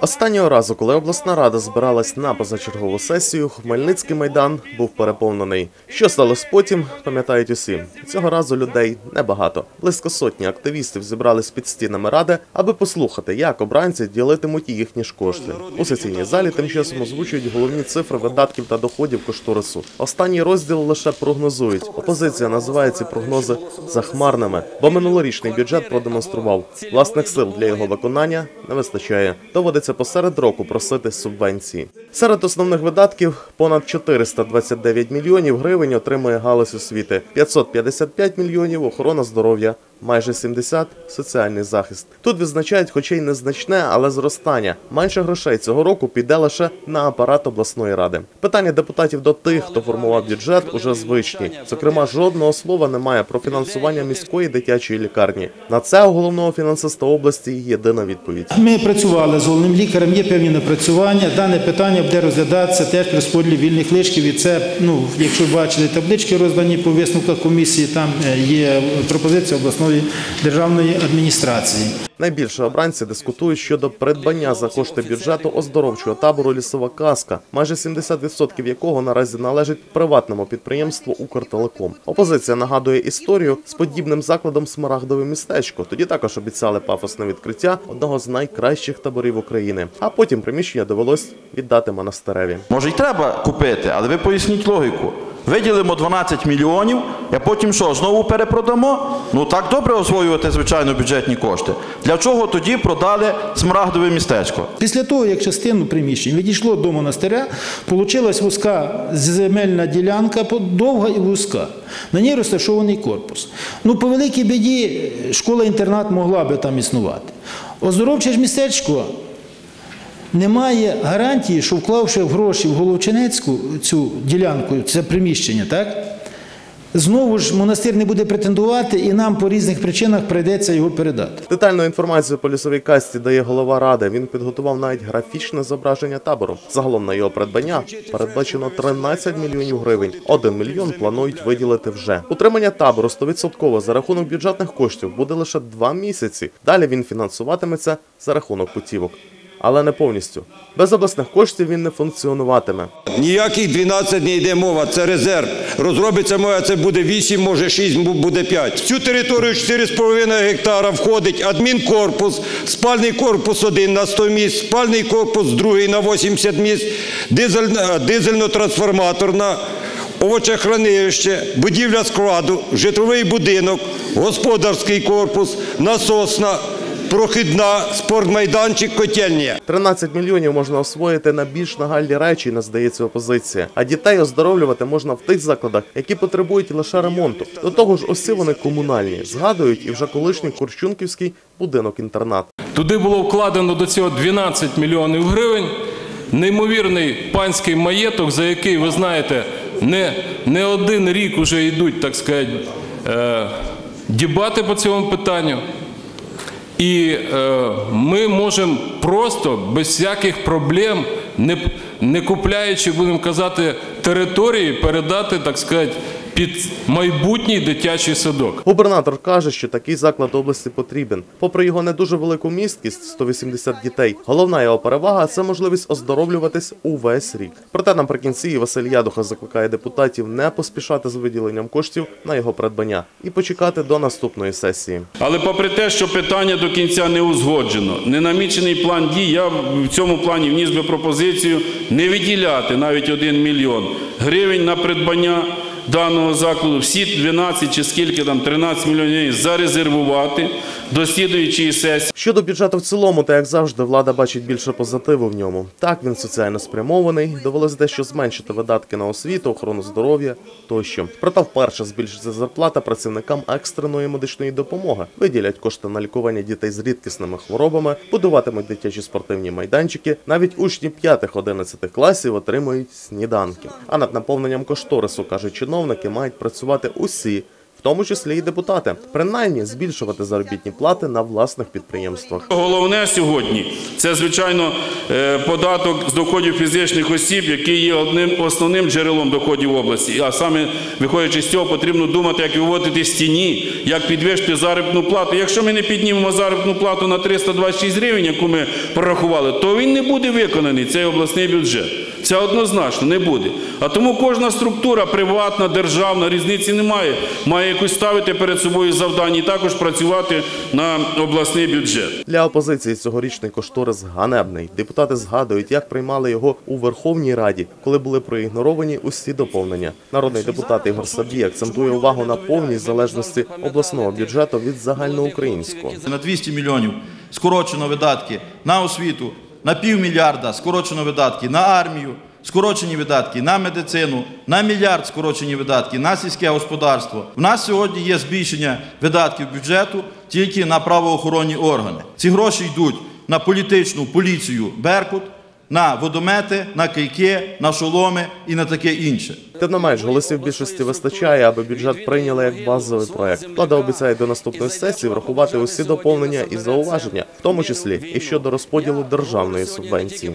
Останнього разу, коли обласна рада збиралась на позачергову сесію, Хмельницький майдан був переповнений. Що сталося потім, пам'ятають усі. Цього разу людей небагато. Близько сотні активістів зібрались під стінами ради, аби послухати, як обранці ділитимуть їхні ж кошти. У сесійній залі тим часом озвучують головні цифри видатків та доходів кошторису. Останній розділ лише прогнозують. Опозиція називає ці прогнози захмарними, бо минулорічний бюджет продемонстрував власних сил для його виконання не вистачає. Доводиться посеред року просити субвенції. Серед основних видатків понад 429 мільйонів гривень отримує галузь освіти, 555 мільйонів охорона здоров'я. Майже 70 – соціальний захист. Тут відзначають, хоча й незначне, але зростання. Менше грошей цього року піде лише на апарат обласної ради. Питання депутатів до тих, хто формував бюджет, уже звичні. Зокрема, жодного слова немає про фінансування міської дитячої лікарні. На це у головного фінансиста області єдина відповідь. Ми працювали з головним лікарем, є певні напрацювання. Дане питання буде розглядатися теж при розподілі вільних лишків. І це, ну, якщо бачили таблички роздані по висновках комісії, там е, є пропозиція обласної державної адміністрації. Найбільше обранці дискутують щодо придбання за кошти бюджету оздоровчого табору Лісова казка, майже 70% якого наразі належить приватному підприємству Укртелеком. Опозиція нагадує історію з подібним закладом Смарагдове містечко. Тоді також обіцяли пафосне відкриття одного з найкращих таборів України. А потім приміщення довелось віддати монастиреві. Може й треба купити, але ви поясніть логіку. Виділимо 12 мільйонів, а потім що, знову перепродамо? Ну так добре освоювати, звичайно, бюджетні кошти. Для чого тоді продали смарагдове містечко? Після того, як частину приміщень відійшло до монастиря, вийшла вузька земельна ділянка, довга і вузька. На ній розташований корпус. Ну, по великій біді, школа-інтернат могла би там існувати. Оздоровче ж містечко немає гарантії, що вклавши в гроші в Головчинецьку цю ділянку, це приміщення, так? Знову ж монастир не буде претендувати, і нам по різних причинах прийдеться його передати. Детальну інформацію по лісовій касті дає голова ради. Він підготував навіть графічне зображення табору. Загалом на його придбання передбачено 13 мільйонів гривень. 1 мільйон планують виділити вже. Утримання табору 100% за рахунок бюджетних коштів буде лише 2 місяці. Далі він фінансуватиметься за рахунок путівок. Але не повністю. Без обласних коштів він не функціонуватиме. Ніяких 12 не йде мова, це резерв. Розробиться моя, це буде 8, може 6, буде 5. В цю територію 4,5 гектара входить адмінкорпус, спальний корпус один на 100 місць, спальний корпус другий на 80 місць, дизельно-трансформаторна, овочехранилище, будівля складу, житловий будинок, господарський корпус, насосна, прохідна, спортмайданчик, котельня. 13 мільйонів можна освоїти на більш нагальні речі, не здається опозиція. А дітей оздоровлювати можна в тих закладах, які потребують лише ремонту. До того ж, усі вони комунальні. Згадують і вже колишній Курчунківський будинок-інтернат. Туди було вкладено до цього 12 мільйонів гривень. Неймовірний панський маєток, за який, ви знаєте, не, не один рік вже йдуть, так сказати, е, дебати по цьому питанню. І е, ми можемо просто без всяких проблем, не, не купляючи, будемо казати, території, передати, так сказати, під майбутній дитячий садок. Губернатор каже, що такий заклад області потрібен. Попри його не дуже велику місткість 180 дітей. Головна його перевага це можливість оздоровлюватись увесь рік. Проте наприкінці Василь Ядуха закликає депутатів не поспішати з виділенням коштів на його придбання і почекати до наступної сесії. Але попри те, що питання до кінця не узгоджено, не намічений план дій, я в цьому плані вніс би пропозицію не виділяти навіть 1 мільйон гривень на придбання даного закладу, всі 12 чи скільки там 13 мільйонів зарезервувати до слідуючої сесії. Щодо бюджету в цілому, та як завжди, влада бачить більше позитиву в ньому. Так він соціально спрямований, довелось дещо зменшити видатки на освіту, охорону здоров'я тощо. Проте вперше збільшиться зарплата працівникам екстреної медичної допомоги. Виділять кошти на лікування дітей з рідкісними хворобами, будуватимуть дитячі спортивні майданчики. Навіть учні 5-11 класів отримують сніданки. А над наповненням кошторису кажуть чиновники, мають працювати усі в тому числі і депутати, принаймні збільшувати заробітні плати на власних підприємствах. Головне сьогодні це звичайно е, податок з доходів фізичних осіб, який є одним основним джерелом доходів області. А саме виходячи з цього, потрібно думати, як виводити з тіні, як підвищити заробітну плату. Якщо ми не піднімемо заробітну плату на 326 гривень, яку ми прорахували, то він не буде виконаний цей обласний бюджет. Це однозначно не буде. А тому кожна структура, приватна, державна, різниці немає. Має якусь ставити перед собою завдання і також працювати на обласний бюджет. Для опозиції цьогорічний кошторис ганебний. Депутати згадують, як приймали його у Верховній Раді, коли були проігноровані усі доповнення. Народний депутат Ігор Сабій акцентує увагу на повній залежності обласного бюджету від загальноукраїнського. На 200 мільйонів скорочено видатки на освіту, на півмільярда скорочено видатки на армію, скорочені видатки на медицину, на мільярд скорочені видатки на сільське господарство. В нас сьогодні є збільшення видатків бюджету тільки на правоохоронні органи. Ці гроші йдуть на політичну поліцію Беркут, на водомети, на кийки, на шоломи і на таке інше. Тим не менш, голосів більшості вистачає, аби бюджет прийняли як базовий проект. Влада обіцяє до наступної сесії врахувати усі доповнення і зауваження, в тому числі і щодо розподілу державної субвенції.